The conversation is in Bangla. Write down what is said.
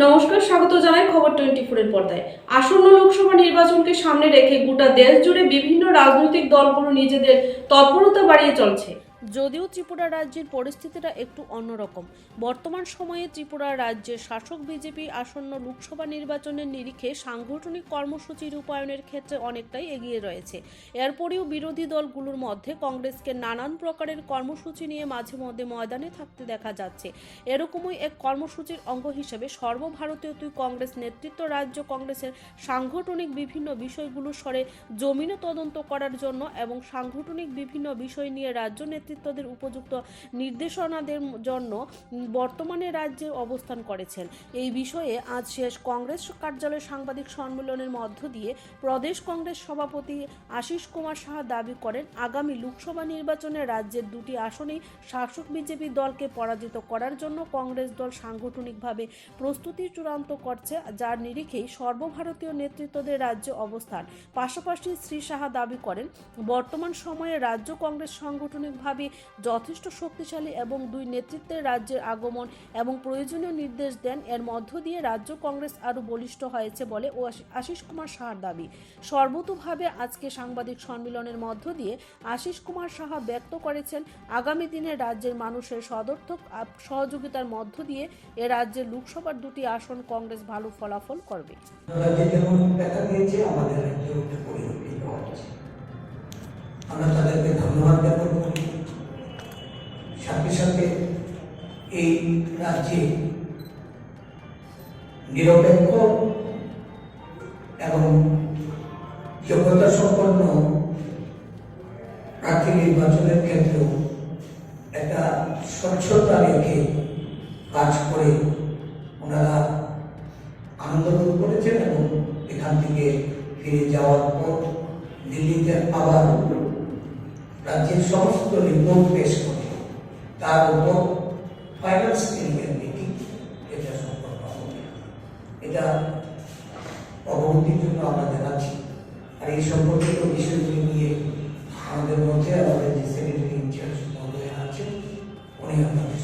নমস্কার, স্বাগত জানাই খবর টোয়েন্টি ফোরের পর্দায়। আসন্ন লোকসভা নির্বাচনকে সামনে রেখে গোটা দেশ জুড়ে বিভিন্ন রাজনৈতিক দলগুলো নিজেদের তৎপরতা বাড়িয়ে চলছে। যদিও ত্রিপুরা রাজ্যের পরিস্থিতিটা একটু অন্যরকম। বর্তমান সময়ে ত্রিপুরা রাজ্যের শাসক বিজেপি আসন্ন লোকসভা নির্বাচনের নিরিখে সাংগঠনিক কর্মসূচি রূপায়ণের ক্ষেত্রে অনেকটাই এগিয়ে রয়েছে। এরপরেও বিরোধী দলগুলোর মধ্যে কংগ্রেসকে নানান প্রকারের কর্মসূচি নিয়ে মাঝে মধ্যে ময়দানে থাকতে দেখা যাচ্ছে। এরকমই এক কর্মসূচির অঙ্গ হিসেবে সর্বভারতীয় তুই কংগ্রেস নেতৃত্ব রাজ্য কংগ্রেসের সাংগঠনিক বিভিন্ন বিষয়গুলো সরে জমিনে তদন্ত করার জন্য এবং সাংগঠনিক বিভিন্ন বিষয় নিয়ে রাজ্য নেতৃত্বদের উপযুক্ত নির্দেশনাদের জন্য বর্তমানে রাজ্যে অবস্থান করেছেন। এই বিষয়ে আজ শেষ কংগ্রেস কার্যালয়ে সাংবাদিক সম্মেলনের মধ্য দিয়ে প্রদেশ কংগ্রেস সভাপতি আশিস কুমার সাহা দাবি করেন, আগামী লোকসভা নির্বাচনে রাজ্যের দুটি আসনেই শাসক বিজেপি দলকে পরাজিত করার জন্য কংগ্রেস দল সাংগঠনিকভাবে প্রস্তুতি চূড়ান্ত করছে, যার নিরিখেই সর্বভারতীয় নেতৃত্বদের রাজ্যে অবস্থান। পাশাপাশি শ্রী সাহা দাবি করেন, বর্তমান সময়ে রাজ্য কংগ্রেস সাংগঠনিকভাবে যথেষ্ট শক্তিশালী এবং দুই নেতৃত্বের রাজ্যের আগমন এবং প্রয়োজনীয় নির্দেশ দেন। এর মধ্য দিয়ে রাজ্য কংগ্রেস আরও বলিষ্ঠ হয়েছে বলে আশিস কুমার সাহার দাবি। সর্বতোভাবে আজকে সাংবাদিক সম্মেলনের মধ্য দিয়ে আশিস কুমার সাহা ব্যক্ত করেছেন, আগামী দিনে রাজ্যের মানুষের সদর্থক সহযোগিতার মধ্য দিয়ে এ রাজ্যের লোকসভার দুটি আসন কংগ্রেস ভালো ফলাফল করবে। আমরা তাদেরকে ধন্যবাদ রাজ্যে নিরপেক্ষ এবং যোগ্যতা সম্পন্ন প্রার্থী নির্বাচনের ক্ষেত্রেও একটা স্বচ্ছতা রেখে কাজ করে ওনারা আনন্দ ভোগ করেছেন এবং এখান থেকে ফিরে যাওয়ার পর দিল্লিতে আবার রাজ্যের সমস্ত রিপোর্ট পেশ করে। তার উপর ফাইনাল স্ক্রিনিংয়ের মিটিং এটা সম্পন্ন হবে। এটা অবনতির জন্য আমরা জানাচ্ছি। আর এই সম্পর্কিত বিষয়গুলি নিয়ে আমাদের মধ্যে আমাদের যে সেক্রেটারি ইনচার্জ মহোদয় আছেন, উনি আপনাদের